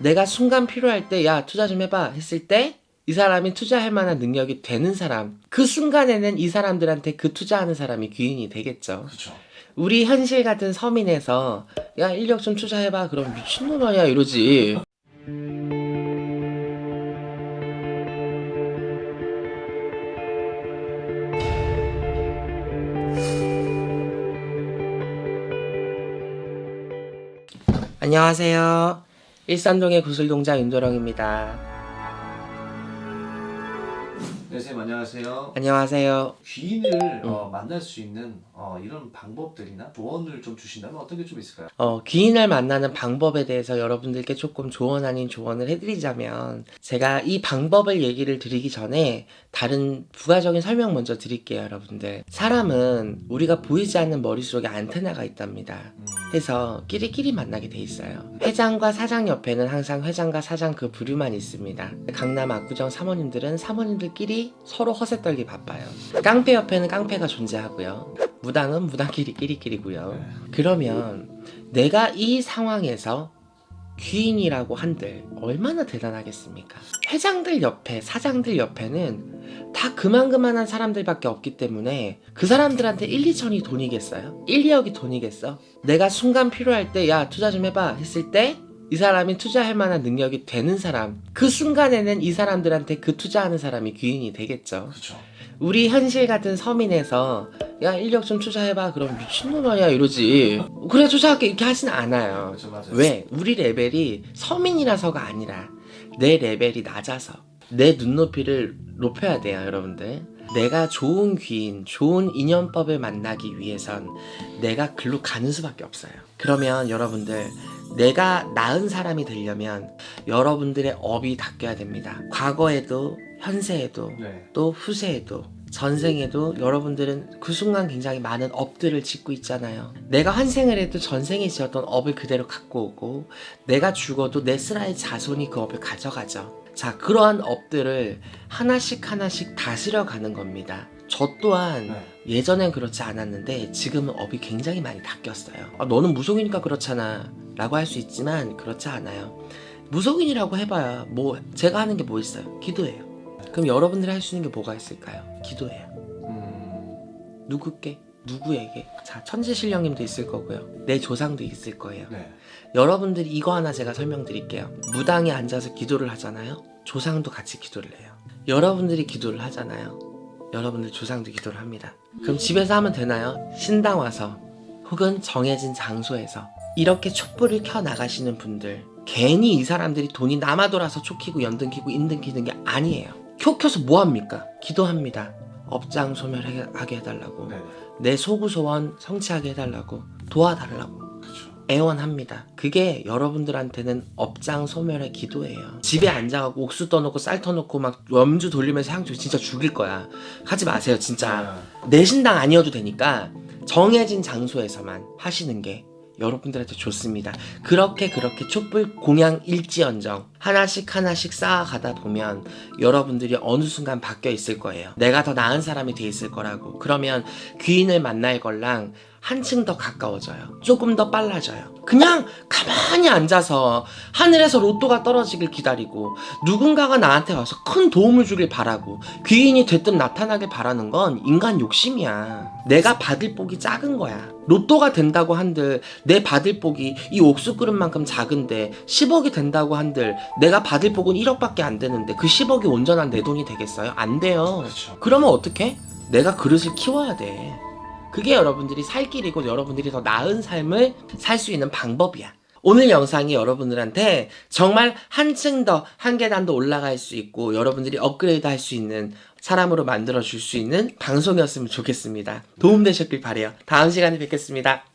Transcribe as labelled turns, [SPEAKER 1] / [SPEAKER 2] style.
[SPEAKER 1] 내가 순간 필요할 때 야 투자 좀 해봐 했을 때 이 사람이 투자할 만한 능력이 되는 사람. 그 순간에는 이 사람들한테 그 투자하는 사람이 귀인이 되겠죠.
[SPEAKER 2] 그렇죠.
[SPEAKER 1] 우리 현실 같은 서민에서 야 인력 좀 투자해봐. 그럼 미친놈 아니야 이러지. 안녕하세요 일산동의 구슬동자 윤도령입니다
[SPEAKER 2] 네, 선생님 안녕하세요.
[SPEAKER 1] 안녕하세요
[SPEAKER 2] 귀인을 어, 만날 수 있는 어, 이런 방법들이나 조언을 좀 주신다면 어떤 게 좀 있을까요?
[SPEAKER 1] 어, 귀인을 만나는 방법에 대해서 여러분들께 조금 조언 아닌 조언을 해드리자면, 제가 이 방법을 얘기를 드리기 전에 다른 부가적인 설명 먼저 드릴게요, 여러분들. 사람은 우리가 보이지 않는 머릿속에 안테나가 있답니다.
[SPEAKER 2] 음,
[SPEAKER 1] 해서 끼리끼리 만나게 돼 있어요. 회장과 사장 옆에는 항상 회장과 사장 그 부류만 있습니다. 강남 압구정 사모님들은 사모님들끼리 서로 허세 떨기 바빠요. 깡패 옆에는 깡패가 존재하고요. 무당은 무당끼리 끼리끼리고요.
[SPEAKER 2] 네.
[SPEAKER 1] 그러면 내가 이 상황에서 귀인이라고 한들 얼마나 대단하겠습니까? 회장들 옆에, 사장들 옆에는 다 그만그만한 사람들밖에 없기 때문에 그 사람들한테 1, 2천이 돈이겠어요? 1, 2억이 돈이겠어? 내가 순간 필요할 때 야 투자 좀 해봐 했을 때 이 사람이 투자할 만한 능력이 되는 사람 그 순간에는 이 사람들한테 그 투자하는 사람이 귀인이 되겠죠.
[SPEAKER 2] 그렇죠.
[SPEAKER 1] 우리 현실 같은 서민에서 야 인력 좀 투자해봐. 그럼 미친놈 아니야 이러지. 그래 투자할게. 이렇게 하진 않아요.
[SPEAKER 2] 맞아요.
[SPEAKER 1] 왜? 우리 레벨이 서민이라서가 아니라 내 레벨이 낮아서 내 눈높이를 높여야 돼요 여러분들. 내가 좋은 귀인, 좋은 인연법을 만나기 위해선 내가 글로 가는 수밖에 없어요. 그러면 여러분들 내가 나은 사람이 되려면 여러분들의 업이 닦여야 됩니다 과거에도 현세에도
[SPEAKER 2] 네.
[SPEAKER 1] 또 후세에도 전생에도 여러분들은 그 순간 굉장히 많은 업들을 짓고 있잖아요. 내가 환생을 해도 전생에 지었던 업을 그대로 갖고 오고 내가 죽어도 내 슬라의 자손이 그 업을 가져가죠. 자, 그러한 업들을 하나씩 하나씩 다스려 가는 겁니다. 저 또한
[SPEAKER 2] 네.
[SPEAKER 1] 예전엔 그렇지 않았는데 지금은 업이 굉장히 많이 바뀌었어요. 아, 너는 무속이니까 그렇잖아. 라고 할 수 있지만 그렇지 않아요. 무속인이라고 해봐야 뭐 제가 하는 게 뭐 있어요? 기도예요. 그럼 여러분들이 할 수 있는 게 뭐가 있을까요? 기도예요.
[SPEAKER 2] 음,
[SPEAKER 1] 누구께? 누구에게? 자, 천지신령님도 있을 거고요. 내 조상도 있을 거예요.
[SPEAKER 2] 네.
[SPEAKER 1] 여러분들이 이거 하나 제가 설명드릴게요. 무당에 앉아서 기도를 하잖아요. 조상도 같이 기도를 해요. 여러분들이 기도를 하잖아요. 여러분들 조상도 기도를 합니다. 그럼 집에서 하면 되나요? 신당 와서 혹은 정해진 장소에서 이렇게 촛불을 켜 나가시는 분들 괜히 이 사람들이 돈이 남아 돌아서 초 키고 연등 키고 인등 키는 게 아니에요. 켜 켜서 뭐 합니까? 기도합니다. 업장 소멸하게 해달라고
[SPEAKER 2] 네.
[SPEAKER 1] 내 소구 소원 성취하게 해달라고 도와달라고. 애원합니다. 그게 여러분들한테는 업장 소멸의 기도예요. 집에 앉아갖고 옥수 떠놓고 쌀 터놓고 막 염주 돌리면서 향주 진짜 죽일 거야. 하지 마세요, 진짜. 내 신당 아니어도 되니까 정해진 장소에서만 하시는 게 여러분들한테 좋습니다. 그렇게 그렇게 촛불 공양 일지언정 하나씩 하나씩 쌓아가다 보면 여러분들이 어느 순간 바뀌어 있을 거예요. 내가 더 나은 사람이 돼 있을 거라고. 그러면 귀인을 만날 걸랑 한층 더 가까워져요. 조금 더 빨라져요. 그냥 가만히 앉아서 하늘에서 로또가 떨어지길 기다리고 누군가가 나한테 와서 큰 도움을 주길 바라고 귀인이 대뜸 나타나길 바라는 건 인간 욕심이야. 내가 받을 복이 작은 거야. 로또가 된다고 한들 내 받을 복이 이 옥수 그릇만큼 작은데 10억이 된다고 한들 내가 받을 복은 1억밖에 안 되는데 그 10억이 온전한 내 돈이 되겠어요? 안 돼요.
[SPEAKER 2] 그렇죠.
[SPEAKER 1] 그러면 어떻게? 내가 그릇을 키워야 돼. 그게 여러분들이 살 길이고 여러분들이 더 나은 삶을 살 수 있는 방법이야. 오늘 영상이 여러분들한테 정말 한층 더 한 계단 더 올라갈 수 있고 여러분들이 업그레이드 할 수 있는 사람으로 만들어 줄 수 있는 방송이었으면 좋겠습니다. 도움되셨길 바래요. 다음 시간에 뵙겠습니다.